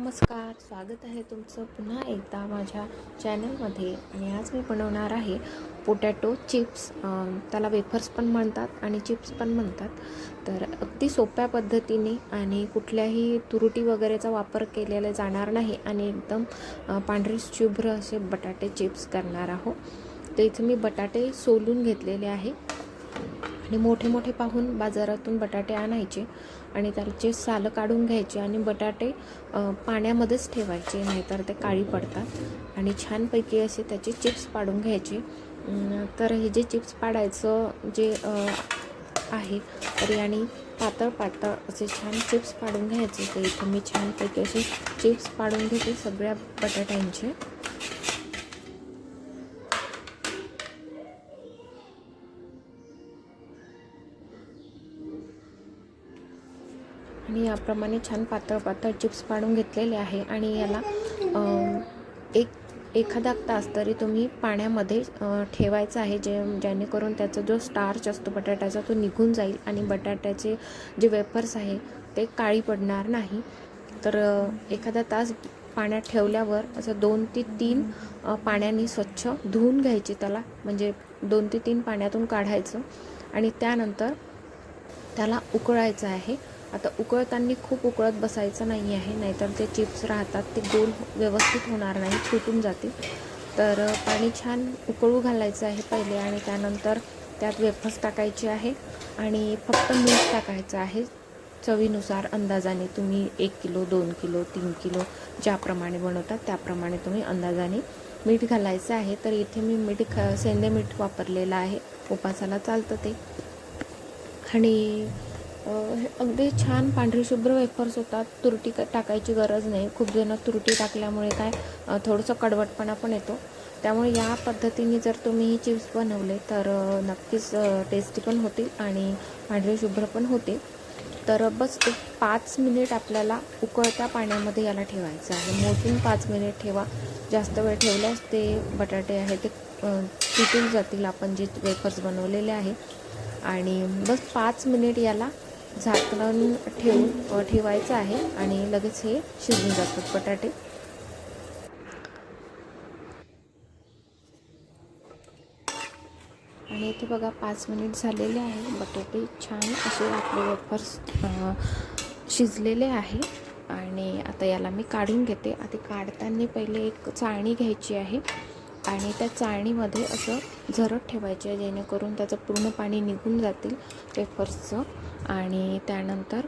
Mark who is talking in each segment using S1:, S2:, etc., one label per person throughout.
S1: नमस्कार स्वागत आहे तुमचं पुन्हा एकदा माझ्या चॅनलमध्ये. आणि आज मी बनवणार आहे पोटॅटो चिप्स. त्याला वेफर्स पण म्हणतात आणि चिप्स पण म्हणतात. तर अगदी सोप्या पद्धतीने आणि कुठल्याही तुरुटी वगैरेचा वापर केलेला जाणार नाही आणि एकदम पांढरी पांढरे शुभ्र असे बटाटे चिप्स करणार आहोत तर इथं मी बटाटे सोलून घेतलेले आहे. आणि मोठे मोठे पाहून बाजारातून बटाटे आणायचे आणि त्याचे सालं काढून घ्यायचे आणि बटाटे पाण्यामध्येच ठेवायचे नाहीतर ते काळी पडतात. आणि छानपैकी असे त्याचे चिप्स पाडून घ्यायचे. तर हे जे चिप्स पाडायचं जे आहे तर याने पातळ पातळ असे छान चिप्स पाडून घ्यायचे. ते इथे मी छानपैकी असे चिप्स पाडून घेते सगळ्या बटाट्यांचे. आणि याप्रमाणे छान पातळ पातळ चिप्स पाडून घेतलेले आहे आणि याला एक एखादा तास तरी तुम्ही पाण्यामध्ये ठेवायचं ठेवायचा आहे जे जेणेकरून त्याचा जो स्टार्च असतो बटाट्याचा तो निघून जाईल आणि बटाट्याचे जे वेफर्स आहे ते काळी पडणार नाही. तर एखादा तास पाण्यात ठेवल्यावर असं दोन ते तीन पाण्याने स्वच्छ धुवून घ्यायचे त्याला म्हणजे दोन ते तीन पाण्यातून काढायचं आणि त्यानंतर त्याला उकळायचं आहे. आता उकळताना खूप उकळत बसायचं नाही आहे नाहीतर ते चिप्स राहतात ते गोल व्यवस्थित होणार नाही तुटून जातील. तर पाणी छान उकळू घालायचं आहे पहिले आणि त्यानंतर त्यात वेफर्स टाकायचे आहे आणि फक्त मीठ टाकायचं आहे चवीनुसार अंदाजाने. तुम्ही एक किलो दोन किलो तीन किलो ज्याप्रमाणे बनवतात त्याप्रमाणे तुम्ही अंदाजाने मीठ घालायचं आहे. तर इथे मी मीठ ख सेंदे मीठ वापरलेलं आहे. उपासाला चालतं ते. आणि अगदी छान पांढरी शुभ्र वेफर्स होतात. तुरटी टाकायची गरज नाही. खूप जण तुरटी टाकल्यामुळे काय थोडंसं कडवटपणा पण येतो. त्यामुळे या पद्धतीने जर तुम्ही ही चिप्स बनवले तर नक्कीच टेस्टी पण होतील आणि पांढरे शुभ्र पण होतील. तर बस एक पाच मिनिट आपल्याला उकळत्या पाण्यामध्ये याला ठेवायचं आहे. मोजून पाच मिनिट ठेवा. जास्त वेळ ठेवल्यास ते बटाटे आहे ते अ, तुटून जातील. आपण जे वेफर्स बनवलेले आहे. आणि बस पाच मिनिट याला झाकण ठेवून ठेवायचं आहे आणि लगेच हे शिजून जातात बटाटे. आणि इथे बघा पाच मिनिट झालेले आहे. बटाटे छान असे आपले वेफर्स शिजलेले आहे. आणि आता याला मी काढून घेते. आधी काढताना पहिले एक चाळणी घ्यायची आहे. आणि त्या चाळणीमध्ये असं झरत ठेवायचे आहे जेणेकरून त्याचं पूर्ण पाणी निघून जातील पेपर्सचं. आणि त्यानंतर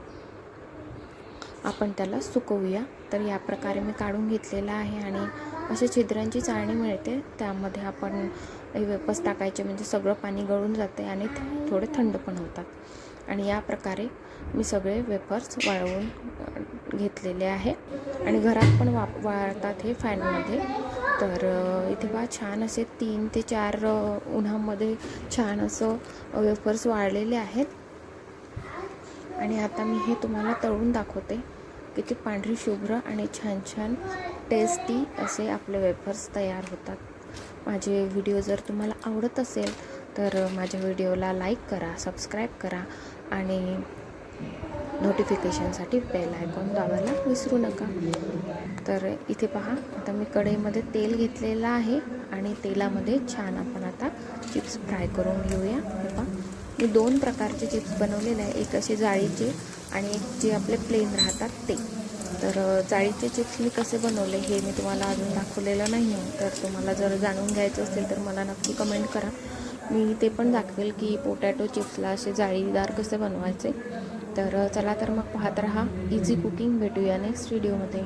S1: आपण त्याला सुकवूया. तर या प्रकारे मी काढून घेतलेलं आहे आणि अशा छिद्रांची चाळणी मिळते. त्यामध्ये आपण हे वेपर्स टाकायचे म्हणजे सगळं पाणी गळून जाते आणि थोडे थंड पण होतात. आणि या प्रकारे मी सगळे वेपर्स वाळवून घेतलेले आहे. आणि घरात पण वाप वाळतात हे फॅनमध्ये. तर इथे बा छान असे तीन ते चार उन्हामध्ये छान असं वेफर्स वाळलेले आहेत. आणि आता मी हे तुम्हाला तळून दाखवते किती पांढरी शुभ्र आणि छान छान टेस्टी असे आपले वेफर्स तयार होतात. माझे व्हिडिओ जर तुम्हाला आवडत असेल तर माझ्या व्हिडिओला लाईक करा सबस्क्राईब करा आणि नोटिफिकेशनसाठी बेल आयकॉन दाबायला विसरू नका. तर इथे पहा आता मी कढईमध्ये तेल घेतलेलं आहे आणि तेलामध्ये छान आपण आता चिप्स फ्राय करून घेऊया. हे पहा मी दोन प्रकारचे चिप्स बनवलेले आहे. एक असे जाळीचे आणि एक जे आपले प्लेन राहतात ते. तर जाळीचे चिप्स मी कसे बनवले हे मी तुम्हाला अजून दाखवलेलं नाही आहे तर तुम्हाला जर जाणून घ्यायचं असेल तर मला नक्की कमेंट करा. मी ते पण दाखवेल की पोटॅटो चिप्सला असे जाळीदार कसे बनवायचे. तर चला तर मग पाहत राहा. इझी कुकिंग भेटूया नेक्स्ट व्हिडिओमध्ये